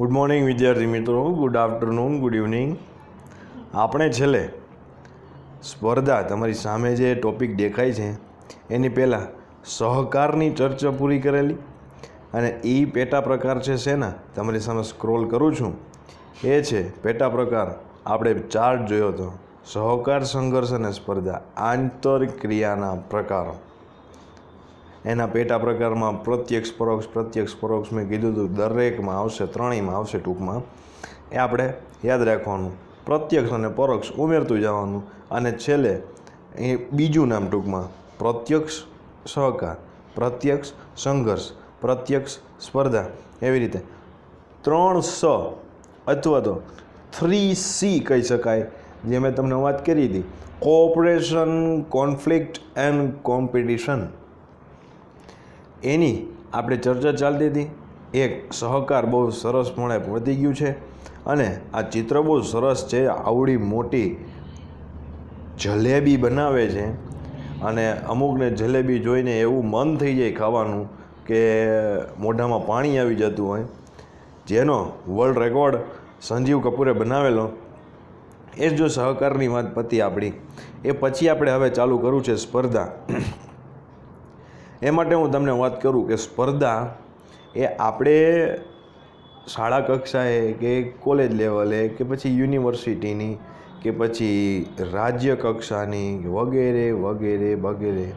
Good morning વિદ્યાર્થી મિત્રો. Good afternoon good evening આપણે છેલ્લે સ્પર્ધા તમારી સામે જે ટોપિક દેખાય છે, એની પહેલાં સહકારની ચર્ચા પૂરી કરેલી અને એ પેટા પ્રકાર છે શેના? તમારી સામે સ્ક્રોલ કરું છું. એ છે પેટા પ્રકાર. આપણે ચાર્ટ જોયો હતો સહકાર સંઘર્ષ અને સ્પર્ધા આંતરક્રિયાના પ્રકારો. એના પેટા પ્રકારમાં પ્રત્યક્ષ, પરોક્ષ પ્રત્યક્ષ, પરોક્ષ મેં કીધું હતું. દરેકમાં આવશે, ત્રણેયમાં આવશે ટૂંકમાં. એ આપણે યાદ રાખવાનું. પ્રત્યક્ષ અને પરોક્ષ ઉમેરતું જવાનું. અને છેલ્લે, એ બીજું નામ ટૂંકમાં, પ્રત્યક્ષ સહકાર, પ્રત્યક્ષ સંઘર્ષ, પ્રત્યક્ષ સ્પર્ધા એવી રીતે. ત્રણ સ અથવા તો થ્રી સી કહી શકાય, જે મેં તમને વાત કરી હતી. Cooperation, conflict and competition. એની આપણે ચર્ચા ચાલતી હતી એક સહકાર બહુ સરસપણે વધી ગયું છે અને આ ચિત્ર બહુ સરસ છે. આવડી મોટી જલેબી બનાવે છે અને અમુકને જલેબી જોઈને એવું મન થઈ જાય ખાવાનું કે મોઢામાં પાણી આવી જતું હોય. જેનો વર્લ્ડ રેકોર્ડ સંજીવ કપૂરે બનાવેલો. એ જો સહકારની વાત પતી આપણી. એ પછી આપણે હવે ચાલુ કરવું છે સ્પર્ધા. એ માટે હું તમને વાત કરું કે સ્પર્ધા એ આપણે શાળા કક્ષાએ કે કોલેજ લેવલે કે પછી યુનિવર્સિટીની કે પછી રાજ્ય કક્ષાની વગેરે વગેરે વગેરે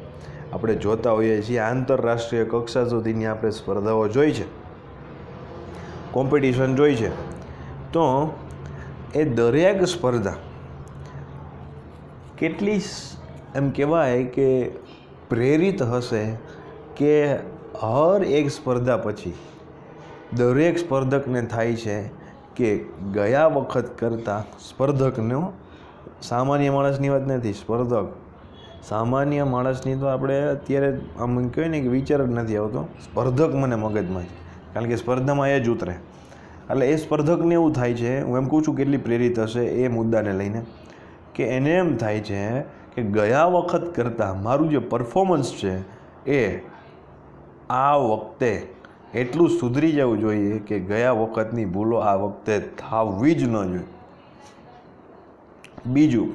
આપણે જોતા હોઈએ છીએ. આંતરરાષ્ટ્રીય કક્ષા સુધીની આપણે સ્પર્ધાઓ જોઈ છે. કોમ્પિટિશન જોઈ છે. તો એ દરેક સ્પર્ધા કેટલી એમ કહેવાય કે પ્રેરિત હશે કે હર એક સ્પર્ધા પછી દરેક સ્પર્ધકને થાય છે કે ગયા વખત કરતાં સ્પર્ધકનો સામાન્ય માણસની વાત નથી, સ્પર્ધક. સામાન્ય માણસની તો આપણે અત્યારે આમ કહીએ ને કે વિચાર જ નથી આવતો. સ્પર્ધક મને મગજમાં છે. કારણ કે સ્પર્ધામાં એ જ ઉતરે. એટલે એ સ્પર્ધકને એવું થાય છે, હું એમ કહું છું કેટલી પ્રેરિત હશે એ મુદ્દાને લઈને, કે એને એમ થાય છે કે ગયા વખત કરતાં મારું જે પરફોર્મન્સ છે એ આ વખતે એટલું સુધરી જવું જોઈએ કે ગયા વખતની ભૂલો આ વખતે થવી જ ન જોઈએ. બીજું,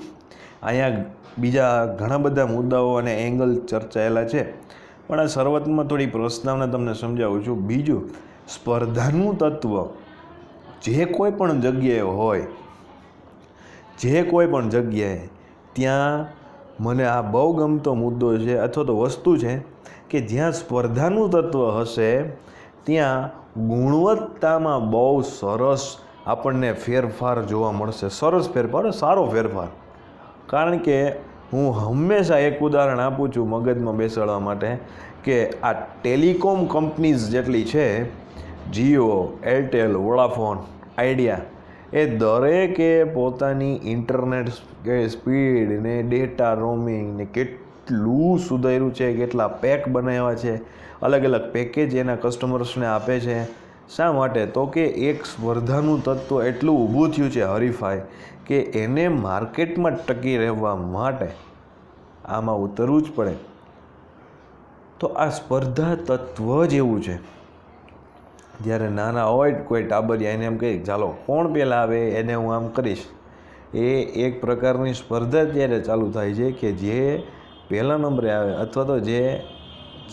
અહીંયા બીજા ઘણા બધા મુદ્દાઓ અને એંગલ ચર્ચાયેલા છે, પણ આ શરૂઆતમાં થોડી પ્રસ્તાવના તમને સમજાવું છું. બીજું, સ્પર્ધાનું તત્વ જે કોઈ પણ જગ્યાએ હોય, જે કોઈ પણ જગ્યાએ ત્યાં મને આ બહુ ગમતો મુદ્દો છે અથવા તો વસ્તુ છે કે જ્યાં સ્પર્ધાનું તત્વ હશે, ત્યાં ગુણવત્તામાં બહુ સરસ આપણને ફેરફાર જોવા મળશે. સરસ ફેરફાર સારો ફેરફાર. કારણ કે હું હંમેશા એક ઉદાહરણ આપું છું મગજમાં બેસાડવા માટે કે આ ટેલિકોમ કંપનીઝ જેટલી છે, જીઓ, એરટેલ, વોડાફોન, આઈડિયા એ દરેકે પોતાની ઇન્ટરનેટ સ્પીડ ને ડેટા રોમિંગ ને કેટલું સુધાર્યું છે, કેટલા પેક બનાવ્યા છે અલગ અલગ પેકેજ એના કસ્ટમર્સને આપે છે. શા માટે? તો કે એક સ્પર્ધાનું તત્વ એટલું ઊભું થયું છે હરીફાઈ કે એને માર્કેટમાં ટકી રહેવા માટે આમાં ઉતરવું જ પડે. તો આ સ્પર્ધા તત્વ જ એવું છે. જ્યારે નાના હોય કોઈ ટાબરિયા એને એમ કહે, ચાલો, કોણ પહેલાં આવે એને હું આમ કરીશ. એ એક પ્રકારની સ્પર્ધા ત્યારે ચાલુ થાય છે કે જે પહેલા નંબરે આવે અથવા તો જે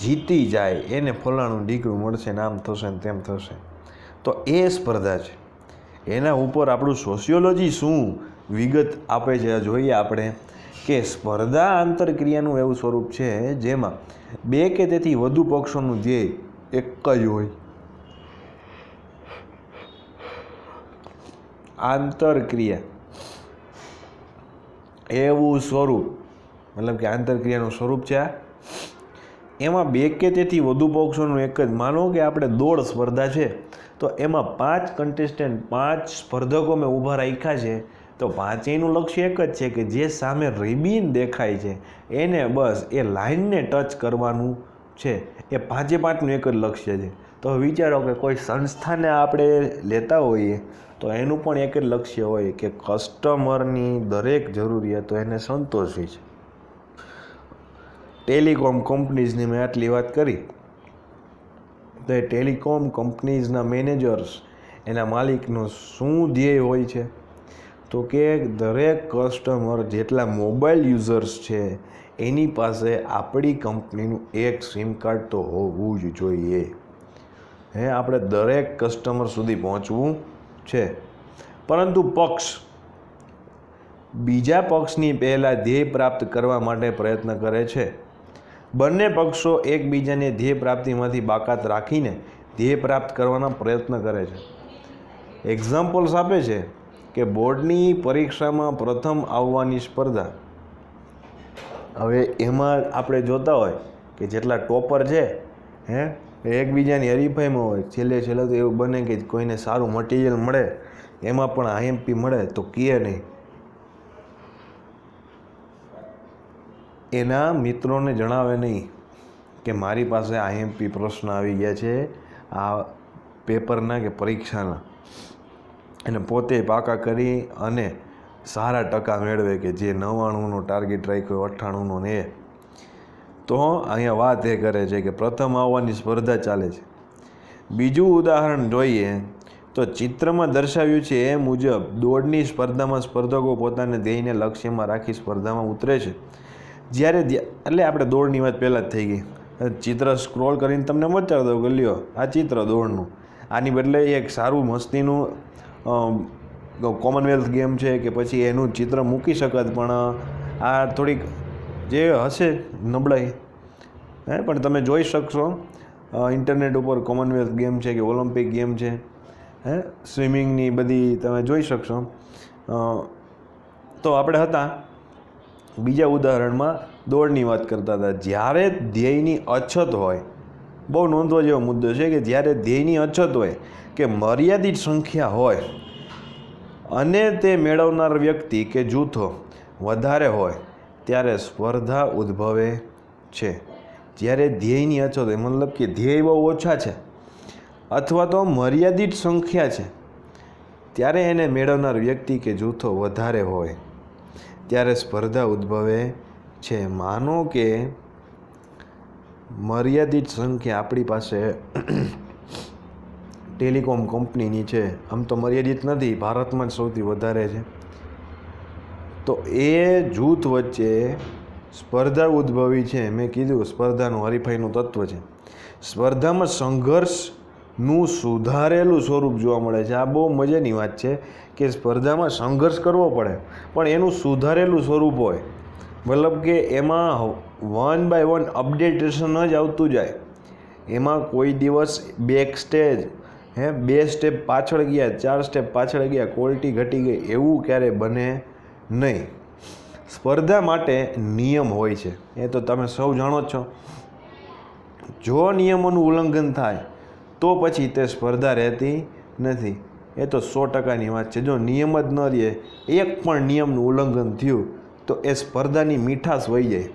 જીતી જાય એને ફલાણું ડીકરું મળશે ને આમ થશે ને તેમ થશે. તો એ સ્પર્ધા છે. એના ઉપર આપણું સોશિયોલોજી શું વિગત આપે છે જોઈએ આપણે કે સ્પર્ધા આંતરક્રિયાનું એવું સ્વરૂપ છે જેમાં બે કે તેથી વધુ પક્ષોનું ધ્યેય એક જ હોય. આંતરક્રિયા. એવું સ્વરૂપ, મતલબ કે આંતરક્રિયાનું સ્વરૂપ છે આ. એમાં બે કે તેથી વધુ પક્ષોનું એક જ. માનો કે આપણે દોડ સ્પર્ધા છે, તો એમાં પાંચ કન્ટેસ્ટન્ટ પાંચ સ્પર્ધકો મેં ઊભા રાખ્યા છે, તો પાંચેયનું લક્ષ્ય એક જ છે કે જે સામે રિબીન દેખાય છે, એને બસ એ લાઈનને ટચ કરવાનું છે. એ પાંચે પાંચનું એક જ લક્ષ્ય છે. તો વિચારો કે કોઈ સંસ્થાને આપણે લેતા હોઈએ, તો એનું પણ એક જ લક્ષ્ય હોય કે કસ્ટમરની દરેક જરૂરિયાતો એને સંતોષવી છે. ટેલિકોમ કંપનીઝની મેં આટલી વાત કરી. તો એ ટેલિકોમ કંપનીઝના મેનેજર્સ, એના માલિકનો શું ધ્યેય હોય છે? તો કે દરેક કસ્ટમર જેટલા મોબાઈલ યુઝર્સ છે, એની પાસે આપણી કંપનીનું એક સિમ કાર્ડ તો હોવું જ જોઈએ. હે, આપણે દરેક કસ્ટમર સુધી પહોંચવું છે. પરંતુ પક્ષ, બીજા પક્ષની પહેલાં ધ્યેય પ્રાપ્ત કરવા માટે પ્રયત્ન કરે છે. બંને પક્ષો એકબીજાને ધ્યેય પ્રાપ્તિમાંથી બાકાત રાખીને ધ્યેય પ્રાપ્ત કરવાના પ્રયત્ન કરે છે. એક્ઝામ્પલ્સ આપે છે કે બોર્ડની પરીક્ષામાં પ્રથમ આવવાની સ્પર્ધા. હવે એમાં આપણે જોતા હોય કે જેટલા ટોપર છે, હે એકબીજાની હરીફાઈમાં હોય, છેલ્લે છેલ્લે તો એવું બને કે કોઈને સારું મટીરિયલ મળે, એમાં પણ આઈએમપી મળે તો કહે નહીં. એના મિત્રોને જણાવે નહીં કે મારી પાસે આઈએમપી પ્રશ્ન આવી ગયા છે, આ પેપરના કે પરીક્ષાના. એને પોતે પાકા કરી અને સારા ટકા મેળવે કે જે નવ્વાણુંનો ટાર્ગેટ રાખ્યો, અઠ્ઠાણુંનો ને એ. તો અહીંયા વાત એ કરે છે કે પ્રથમ આવવાની સ્પર્ધા ચાલે છે. બીજું ઉદાહરણ જોઈએ તો ચિત્રમાં દર્શાવ્યું છે એ મુજબ દોડની સ્પર્ધામાં સ્પર્ધકો પોતાને ધ્યેયને લક્ષ્યમાં રાખી સ્પર્ધામાં ઉતરે છે. જ્યારે એટલે આપણે દોડની વાત પહેલાં જ થઈ ગઈ. ચિત્ર સ્ક્રોલ કરીને તમને બતાવી દઉં કે લ્યો, આ ચિત્ર દોડનું. આની બદલે એક સારું મસ્તીનું કોમનવેલ્થ ગેમ છે કે પછી એનું ચિત્ર મૂકી શકત પણ, આ થોડીક જે હશે નબળાઈ, હે? પણ તમે જોઈ શકશો ઇન્ટરનેટ ઉપર કોમનવેલ્થ ગેમ છે કે ઓલિમ્પિક ગેમ છે, હે? સ્વિમિંગની બધી તમે જોઈ શકશો. તો આપણે હતા. બીજા ઉદાહરણમાં દોડની વાત કરતા હતા. જ્યારે ધ્યેયની અછત હોય, બહુ નોંધવા જેવો મુદ્દો છે કે જ્યારે ધ્યેયની અછત હોય કે મર્યાદિત સંખ્યા હોય અને તે મેળવનાર વ્યક્તિ કે જૂથો વધારે હોય ત્યારે સ્પર્ધા ઉદ્ભવે છે. જ્યારે ધ્યેયની અછત હોય, મતલબ કે ધ્યેય બહુ ઓછા છે અથવા તો મર્યાદિત સંખ્યા છે, ત્યારે એને મેળવનાર વ્યક્તિ કે જૂથો વધારે હોય. ત્યારે સ્પર્ધા ઉદ્ભવે છે. માનો કે મર્યાદિત સંખ્યા આપણી પાસે ટેલિકોમ કંપનીની છે. આમ તો મર્યાદિત નથી, ભારતમાં જ સૌથી વધારે છે. તો એ જૂથ વચ્ચે સ્પર્ધા ઉદ્ભવી છે. મેં કીધું સ્પર્ધાનું હરીફાઈનું તત્વ છે. સ્પર્ધામાં સંઘર્ષનું સુધારેલું સ્વરૂપ જોવા મળે છે. આ બહુ મજાની વાત છે કે સ્પર્ધામાં સંઘર્ષ કરવો પડે, પણ એનું સુધારેલું સ્વરૂપ હોય. મતલબ કે એમાં વન બાય વન અપડેટેશન જ આવતું જાય. એમાં કોઈ દિવસ બેક સ્ટેજ હે, બે સ્ટેપ પાછળ ગયા, ચાર સ્ટેપ પાછળ ગયા ક્વોલિટી ઘટી ગઈ, એવું ક્યારે બને નહીં. સ્પર્ધા માટે નિયમ હોય છે. એ તો તમે સૌ જાણો છો. જો નિયમોનું ઉલ્લંઘન થાય, તો પછી તે સ્પર્ધા રહેતી નથી. એ તો સો ટકાની વાત છે. જો નિયમ જ ન રહે, એક પણ નિયમનું ઉલ્લંઘન થયું, તો એ સ્પર્ધાની મીઠાશ વહી જાય.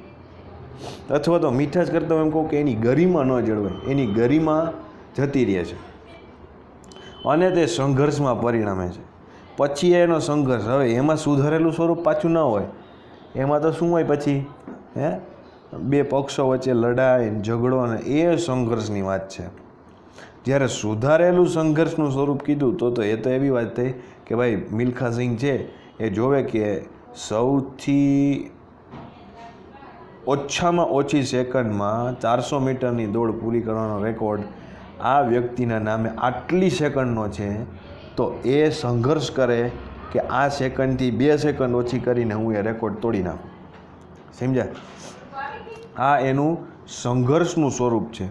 અથવા તો મીઠાશ કરતાં એમ કહું કે એની ગરિમા ન જળવાય. એની ગરિમા જતી રહે છે. અને તે સંઘર્ષમાં પરિણમે છે. પછી એનો સંઘર્ષ. હવે એમાં સુધારેલું સ્વરૂપ પાછું ન હોય. એમાં તો શું હોય પછી? હે? બે પક્ષો વચ્ચે લડાઈ ઝઘડો ને એ સંઘર્ષની વાત છે. જ્યારે સુધારેલું સંઘર્ષનું સ્વરૂપ કીધું, તો તો એ તો એવી વાત થઈ કે ભાઈ, મિલ્ખા સિંહ છે, એ જોવે કે સૌથી ઓછામાં ઓછી સેકન્ડમાં ચારસો મીટરની દોડ પૂરી કરવાનો રેકોર્ડ આ વ્યક્તિના નામે આટલી સેકન્ડનો છે તો એ સંઘર્ષ કરે કે આ સેકન્ડથી બે સેકન્ડ ઓછી કરીને હું એ રેકોર્ડ તોડી નાખું. સમજ્યા? આ એનું સંઘર્ષનું સ્વરૂપ છે.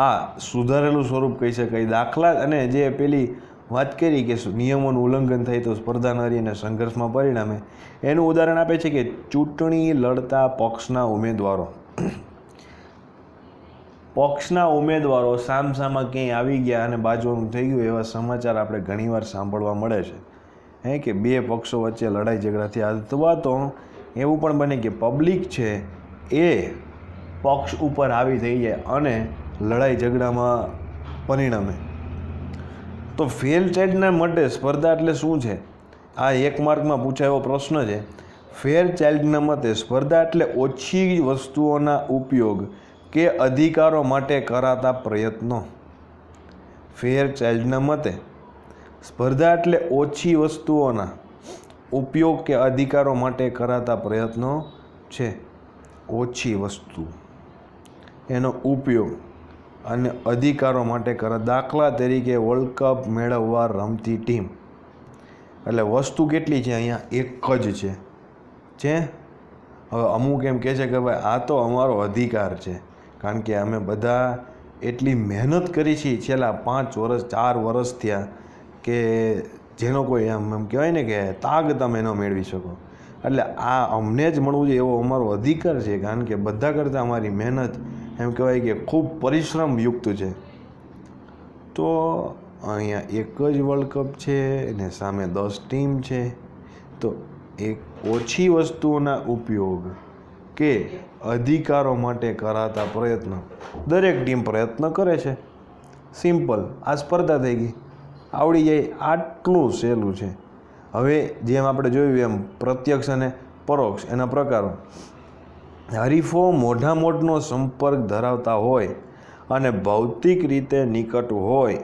આ સુધારેલું સ્વરૂપ કહી શકાય. દાખલા અને જે પેલી વાત કરી કે નિયમોનું ઉલ્લંઘન થાય તો સ્પર્ધા નરી અને સંઘર્ષમાં પરિણામે, એનું ઉદાહરણ આપે છે કે ચૂંટણી લડતા પક્ષના ઉમેદવારો. પક્ષના ઉમેદવારો સામસામા ક્યાંય આવી ગયા અને બાજુનું થઈ ગયું એવા સમાચાર આપણે ઘણીવાર સાંભળવા મળે છે. હે કે બે પક્ષો વચ્ચે લડાઈ ઝઘડાથી અથવા તો એવું પણ બને કે પબ્લિક છે એ પક્ષ ઉપર આવી થઈ જાય અને લડાઈ ઝઘડામાં પરિણમે. તો ફેલ ચાઇલ્ડના માટે સ્પર્ધા એટલે શું છે? આ એક માર્કમાં પૂછાયો પ્રશ્ન છે. ફેર ચાઇલ્ડના મતે સ્પર્ધા એટલે ઓછી વસ્તુઓના ઉપયોગ કે અધિકારો માટે કરાતા પ્રયત્નો. ફેર ચાઇલ્ડના મતે, સ્પર્ધા એટલે ઓછી વસ્તુઓના ઉપયોગ કે અધિકારો માટે કરાતા પ્રયત્નો છે. ઓછી વસ્તુ. એનો ઉપયોગ અને અધિકારો માટે કરે, દાખલા તરીકે વર્લ્ડ કપ મેળવવા રમતી ટીમ. એટલે વસ્તુ કેટલી છે અહીંયા? એક જ છે. જે? હવે અમુક એમ કહે છે કે ભાઈ, આ તો અમારો અધિકાર છે. કારણ કે અમે બધા એટલી મહેનત કરી છીએ છેલ્લા પાંચ વર્ષ, ચાર વર્ષ થયા કે જેનો કોઈ એમ એમ કહેવાય ને કે તાગ તમે ન મેળવી શકો. એટલે આ અમને જ મળવું જોઈએ એવો અમારો અધિકાર છે, કારણ કે બધા કરતાં અમારી મહેનત એમ કહેવાય કે ખૂબ પરિશ્રમ યુક્ત છે. તો અહીંયા એક જ વર્લ્ડ કપ છે અને સામે દસ ટીમ છે. તો એક ઓછી વસ્તુઓના ઉપયોગ કે અધિકારો માટે કરાતા પ્રયત્નો. દરેક ટીમ પ્રયત્ન કરે છે. સિમ્પલ. આ સ્પર્ધા થઈ ગઈ. આવડી જાય આટલું સહેલું છે. હવે જેમ આપણે જોયું એમ પ્રત્યક્ષ અને પરોક્ષ એના પ્રકારો. હરીફો મોઢા મોઢનો સંપર્ક ધરાવતા હોય અને ભૌતિક રીતે નિકટ હોય,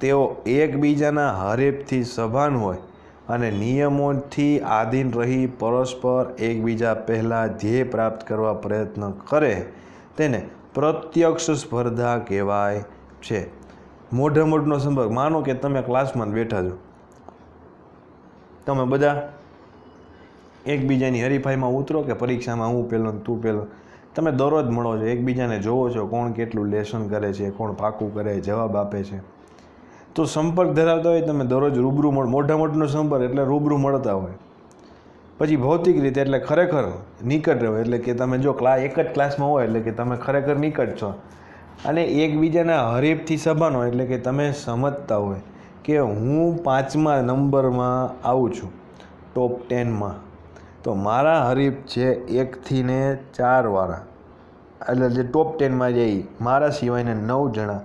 તેઓ એકબીજાના હરીફથી સભાન હોય. અને નિયમોથી આધીન રહી પરસ્પર એકબીજા પહેલાં ધ્યેય પ્રાપ્ત કરવા પ્રયત્ન કરે તેને પ્રત્યક્ષ સ્પર્ધા કહેવાય છે. મોઢે સંપર્ક. માનો કે તમે ક્લાસમાં બેઠા છો. તમે બધા એકબીજાની હરીફાઈમાં ઉતરો કે પરીક્ષામાં હું પહેલો તું પહેલો તમે દરરોજ મળો છો, એકબીજાને જોવો છો કોણ કેટલું લેસન કરે છે, કોણ પાકું કરે, જવાબ આપે છે. તો સંપર્ક ધરાવતા હોય તમે દરરોજ રૂબરૂ મળ, મોઢા મોટનો સંપર્ક એટલે રૂબરૂ મળતા હોય. પછી ભૌતિક રીતે એટલે ખરેખર નિકટ રહો એટલે કે તમે જો ક્લા, એક જ ક્લાસમાં હોય એટલે કે તમે ખરેખર નિકટ છો. અને એકબીજાના હરીફથી સભાન હોય એટલે કે તમે સમજતા હોય કે હું પાંચમા નંબરમાં આવું છું, ટોપ ટેનમાં. તો મારા હરીફ છે એકથી ને ચારવાળા. એટલે જે ટોપ ટેનમાં જઈ મારા સિવાયના નવ જણા,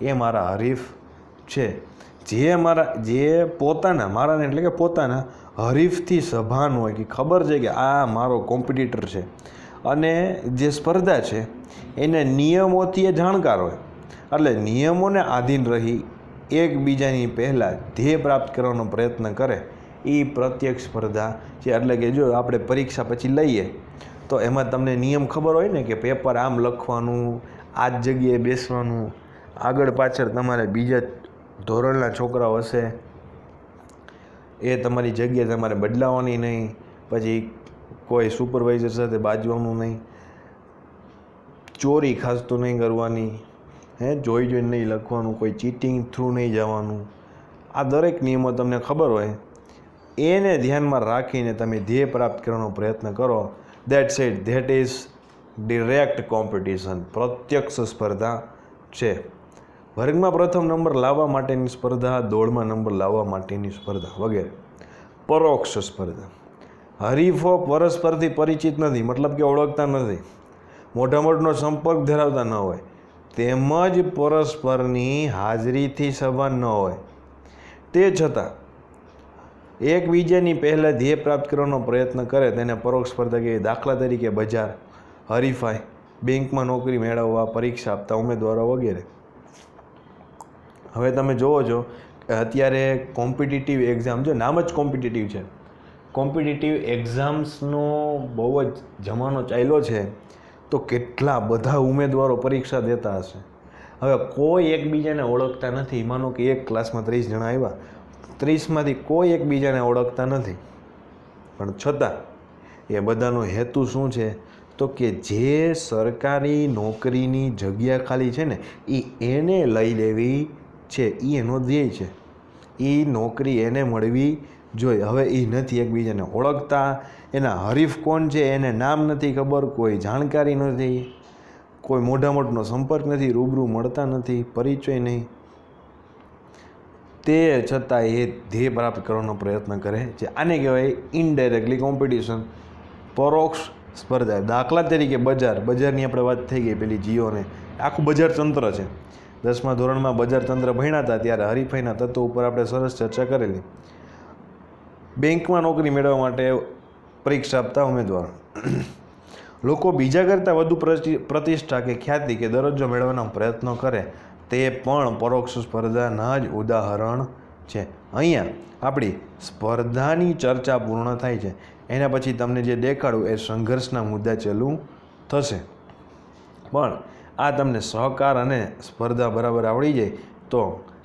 એ મારા હરીફ છે. જે મારા જે પોતાના મારાને એટલે કે પોતાના હરીફથી સભાન હોય કે ખબર છે કે આ મારો કોમ્પિટિટર છે. અને જે સ્પર્ધા છે, એને નિયમોથી એ જાણકાર હોય. એટલે નિયમોને આધીન રહી એકબીજાની પહેલાં ધ્યેય પ્રાપ્ત કરવાનો પ્રયત્ન કરે, એ પ્રત્યક્ષ સ્પર્ધા છે. એટલે કે જો આપણે પરીક્ષા પછી લઈએ, તો એમાં તમને નિયમ ખબર હોય ને કે પેપર આમ લખવાનું આ જ જગ્યાએ બેસવાનું, આગળ પાછળ તમારે બીજા ધોરણના છોકરાઓ હશે, એ તમારી જગ્યા તમારે બદલાવાની નહીં, પછી કોઈ સુપરવાઇઝર સાથે બાજવાનું નહીં, ચોરી ખાસ તો નહીં કરવાની, હે, જોઈ જોઈને નહીં લખવાનું, કોઈ ચીટિંગ થ્રુ નહીં જવાનું. આ દરેક નિયમો તમને ખબર હોય. એને ધ્યાનમાં રાખીને તમે ધ્યેય પ્રાપ્ત કરવાનો પ્રયત્ન કરો. That set that is direct competition પ્રત્યક્ષ સ્પર્ધા છે. વર્ગમાં પ્રથમ નંબર લાવવા માટેની સ્પર્ધા દોડમાં નંબર લાવવા માટેની સ્પર્ધા વગેરે. પરોક્ષ સ્પર્ધા. હરીફો પરસ્પરથી પરિચિત નથી, મતલબ કે ઓળખતા નથી. મોટા મોટનો સંપર્ક ધરાવતા ન હોય. તેમજ પરસ્પરની હાજરીથી સભાન ન હોય. તે છતાં એકબીજાની પહેલાં ધ્યેય પ્રાપ્ત કરવાનો પ્રયત્ન કરે તેને પરોક્ષ સ્પર્ધા કહેવાય. દાખલા તરીકે બજાર, હરીફાઈ, બેંકમાં નોકરી મેળવવા, પરીક્ષા આપતા ઉમેદવારો વગેરે. હવે તમે જુઓ છો અત્યારે કોમ્પિટિટિવ એક્ઝામ જો નામ જ કોમ્પિટિટિવ છે. કોમ્પિટિટિવ એક્ઝામ્સનો બહુ જ જમાનો ચાલ્યો છે, તો કેટલા બધા ઉમેદવારો પરીક્ષા દેતા હશે? હવે કોઈ એકબીજાને ઓળખતા નથી. માનો કે એક ક્લાસમાં ત્રીસ જણા આવ્યા. ત્રીસમાંથી કોઈ એકબીજાને ઓળખતા નથી. પણ છતાં એ બધાનો હેતુ શું છે? તો કે જે સરકારી નોકરીની જગ્યા ખાલી છે ને એ એને લઈ લેવી છે એ એનો ધ્યેય છે. એ નોકરી એને મળવી જોઈએ. હવે એ નથી એકબીજાને ઓળખતા. એના હરીફ કોણ છે, એને નામ નથી ખબર, કોઈ જાણકારી નથી. કોઈ મોઢા મોઢનો સંપર્ક નથી, રૂબરૂ મળતા નથી, પરિચય નહીં. તે છતાં એ ધ્યેય પ્રાપ્ત કરવાનો પ્રયત્ન કરે છે. આને કહેવાય ઇનડાયરેક્ટલી કોમ્પિટિશન પરોક્ષ સ્પર્ધા. દાખલા તરીકે બજાર. બજારની આપણે વાત થઈ ગઈ પેલી જીઓને. આખું બજાર તંત્ર છે. દસમા ધોરણમાં બજાર તંત્ર ભણ્યા હતા ત્યારે હરીફાઈના તત્વો ઉપર આપણે સરસ ચર્ચા કરેલી. બેંકમાં નોકરી મેળવવા માટે પરીક્ષા આપતા ઉમેદવાર. લોકો બીજા કરતાં વધુ પ્રતિ, પ્રતિષ્ઠા કે ખ્યાતિ કે દરજ્જો મેળવવાના પ્રયત્નો કરે, તે પણ પરોક્ષ સ્પર્ધાના જ ઉદાહરણ છે. અહીંયા આપણી સ્પર્ધાની ચર્ચા પૂર્ણ થાય છે. એના પછી તમને જે દેખાડું એ સંઘર્ષના મુદ્દા ચાલુ થશે. પણ આ તમને સહકાર અને સ્પર્ધા બરાબર આવડી જાય, તો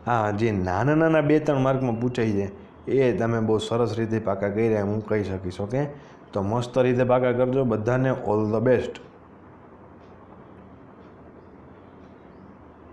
આ જે નાના નાના બે ત્રણ માર્કમાં પૂછાઈ જાય, એ તમે બહુ સરસ રીતે પાકા કરી રહ્યા હું કહી શકીશ, ઓકે? તો મસ્ત રીતે પાકા કરજો, બધાને ઓલ ધ બેસ્ટ.